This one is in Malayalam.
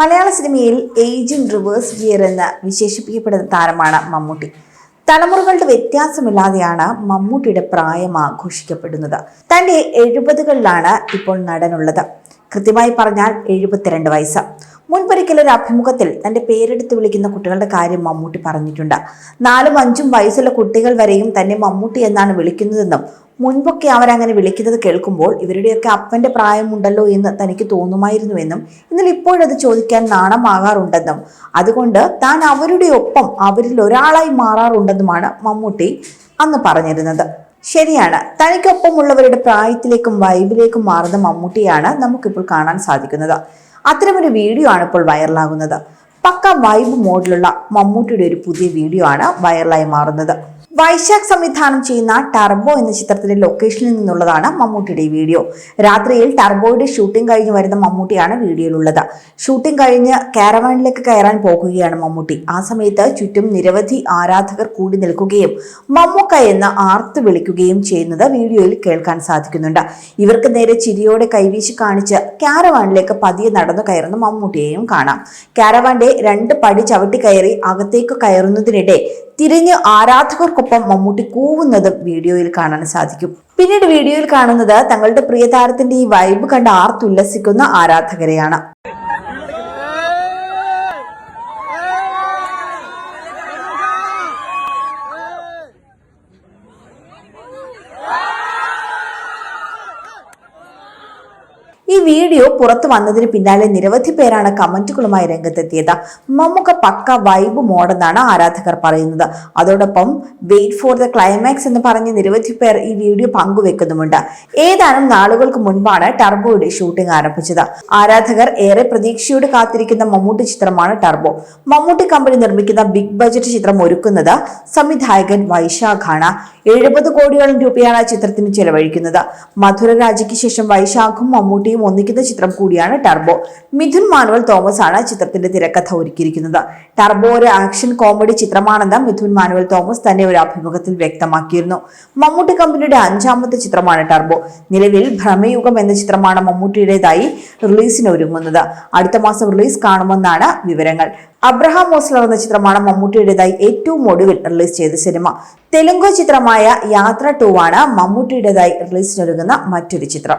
മലയാള സിനിമയിൽ ഏജിംഗ് റിവേഴ്സ് ഗിയർ എന്ന് വിശേഷിപ്പിക്കപ്പെടുന്ന താരമാണ് മമ്മൂട്ടി. തലമുറകളുടെ വ്യത്യാസമില്ലാതെയാണ് മമ്മൂട്ടിയുടെ പ്രായം ആഘോഷിക്കപ്പെടുന്നത്. തന്റെ എഴുപതുകളിലാണ് ഇപ്പോൾ നടനുള്ളത്. കൃത്യമായി പറഞ്ഞാൽ എഴുപത്തിരണ്ട് വയസ്സ്. മുൻപൊരിക്കൽ ഒരു അഭിമുഖത്തിൽ തന്റെ പേരെടുത്ത് വിളിക്കുന്ന കുട്ടികളുടെ കാര്യം മമ്മൂട്ടി പറഞ്ഞിട്ടുണ്ട്. നാലും അഞ്ചും വയസ്സുള്ള കുട്ടികൾ വരെയും തന്നെ മമ്മൂട്ടി എന്നാണ് വിളിക്കുന്നതെന്നും മുൻപൊക്കെ അവരങ്ങനെ വിളിക്കുന്നത് കേൾക്കുമ്പോൾ ഇവരുടെയൊക്കെ അപ്പന്റെ പ്രായമുണ്ടല്ലോ എന്ന് തനിക്ക് തോന്നുമായിരുന്നുവെന്നും എന്നാൽ ഇപ്പോഴത് ചോദിക്കാൻ നാണമാകാറുണ്ടെന്നും. അതുകൊണ്ട് താൻ അവരുടെ ഒപ്പം അവരിൽ ഒരാളായി മാറാറുണ്ടെന്നുമാണ് മമ്മൂട്ടി അന്ന് പറഞ്ഞിരുന്നത്. ശരിയാണ്. തനിക്കൊപ്പമുള്ളവരുടെ പ്രായത്തിലേക്കും വൈബിലേക്കും മാറുന്ന മമ്മൂട്ടിയാണ് നമുക്കിപ്പോൾ കാണാൻ സാധിക്കുന്നത്. അത്തരമൊരു വീഡിയോ ആണ് ഇപ്പോൾ വൈറലാകുന്നത്. പക്ക വൈബ് മോഡിലുള്ള മമ്മൂട്ടിയുടെ ഒരു പുതിയ വീഡിയോ ആണ് വൈറലായി മാറുന്നത്. വൈശാഖ് സംവിധാനം ചെയ്യുന്ന ടർബോ എന്ന ചിത്രത്തിന്റെ ലൊക്കേഷനിൽ നിന്നുള്ളതാണ് മമ്മൂട്ടിയുടെ വീഡിയോ. രാത്രിയിൽ ടർബോയുടെ ഷൂട്ടിംഗ് കഴിഞ്ഞ് വരുന്ന മമ്മൂട്ടിയാണ് വീഡിയോയിലുള്ളത്. ഷൂട്ടിംഗ് കഴിഞ്ഞ് കാരവാനിലേക്ക് കയറാൻ പോകുകയാണ് മമ്മൂട്ടി. ആ സമയത്ത് ചുറ്റും നിരവധി ആരാധകർ കൂടി നിൽക്കുകയും മമ്മൂക്ക എന്ന് ആർത്ത് വിളിക്കുകയും ചെയ്യുന്നത് വീഡിയോയിൽ കേൾക്കാൻ സാധിക്കുന്നുണ്ട്. ഇവർക്ക് നേരെ ചിരിയോടെ കൈവീശി കാണിച്ച് കാരവാനിലേക്ക് പതിയെ നടന്നു കയറുന്ന മമ്മൂട്ടിയെയും കാണാം. കാരവാന്റെ രണ്ട് പടി ചവിട്ടി കയറി അകത്തേക്ക് കയറുന്നതിനിടെ തിരിഞ്ഞ് ആരാധകർക്കൊപ്പം മമ്മൂട്ടി കൂവുന്നതും വീഡിയോയിൽ കാണാൻ സാധിക്കും. പിന്നീട് വീഡിയോയിൽ കാണുന്നത് തങ്ങളുടെ പ്രിയതാരത്തിന്റെ ഈ വൈബ് കണ്ട് ആർത്തുല്ലസിക്കുന്ന ആരാധകരെയാണ്. ഈ വീഡിയോ പുറത്തു വന്നതിന് പിന്നാലെ നിരവധി പേരാണ് കമന്റുകളുമായി രംഗത്തെത്തിയത്. മമ്മൂക്ക പക്ക വൈബ് മോഡെന്നാണ് ആരാധകർ പറയുന്നത്. അതോടൊപ്പം വെയിറ്റ് ഫോർ ദ ക്ലൈമാക്സ് എന്ന് പറഞ്ഞ് നിരവധി പേർ ഈ വീഡിയോ പങ്കുവെക്കുന്നുമുണ്ട്. ഏതാനും നാളുകൾക്ക് മുൻപാണ് ടർബോയുടെ ഷൂട്ടിംഗ് ആരംഭിച്ചത്. ആരാധകർ ഏറെ പ്രതീക്ഷയോട് കാത്തിരിക്കുന്ന മമ്മൂട്ടി ചിത്രമാണ് ടർബോ. മമ്മൂട്ടി കമ്പനി നിർമ്മിക്കുന്ന ബിഗ് ബജറ്റ് ചിത്രം ഒരുക്കുന്നത് സംവിധായകൻ വൈശാഖാണ്. എഴുപത് കോടിയോളം രൂപയാണ് ചിത്രത്തിന് ചെലവഴിക്കുന്നത്. മധുര രാജയ്ക്ക് ശേഷം വൈശാഖും മമ്മൂട്ടിയും ഒന്നിക്കുന്ന ചിത്രം കൂടിയാണ് ടർബോ. മിഥുൻ മാനുവൽ തോമസ് ആണ് ചിത്രത്തിന്റെ തിരക്കഥ ഒരുക്കിയിരിക്കുന്നത്. ടർബോ ഒരു ആക്ഷൻ കോമഡി ചിത്രമാണെന്ന് മിഥുൻ മാനുവൽ തോമസ് തന്നെ ഒരു അഭിമുഖത്തിൽ വ്യക്തമാക്കിയിരുന്നു. മമ്മൂട്ടി കമ്പനിയുടെ അഞ്ചാമത്തെ ചിത്രമാണ് ടർബോ. നിലവിൽ ഭ്രമയുഗം എന്ന ചിത്രമാണ് മമ്മൂട്ടിയുടേതായി റിലീസിന് ഒരുങ്ങുന്നത്. അടുത്ത മാസം റിലീസ് കാണുമെന്നാണ് വിവരങ്ങൾ. അബ്രഹാം മോസ്ലർ എന്ന ചിത്രമാണ് മമ്മൂട്ടിയുടേതായി ഏറ്റവും ഒടുവിൽ റിലീസ് ചെയ്ത സിനിമ. തെലുങ്ക് ചിത്രമായ യാത്ര ടു ആണ് മമ്മൂട്ടിയുടേതായി റിലീസിനൊരുങ്ങുന്ന മറ്റൊരു ചിത്രം.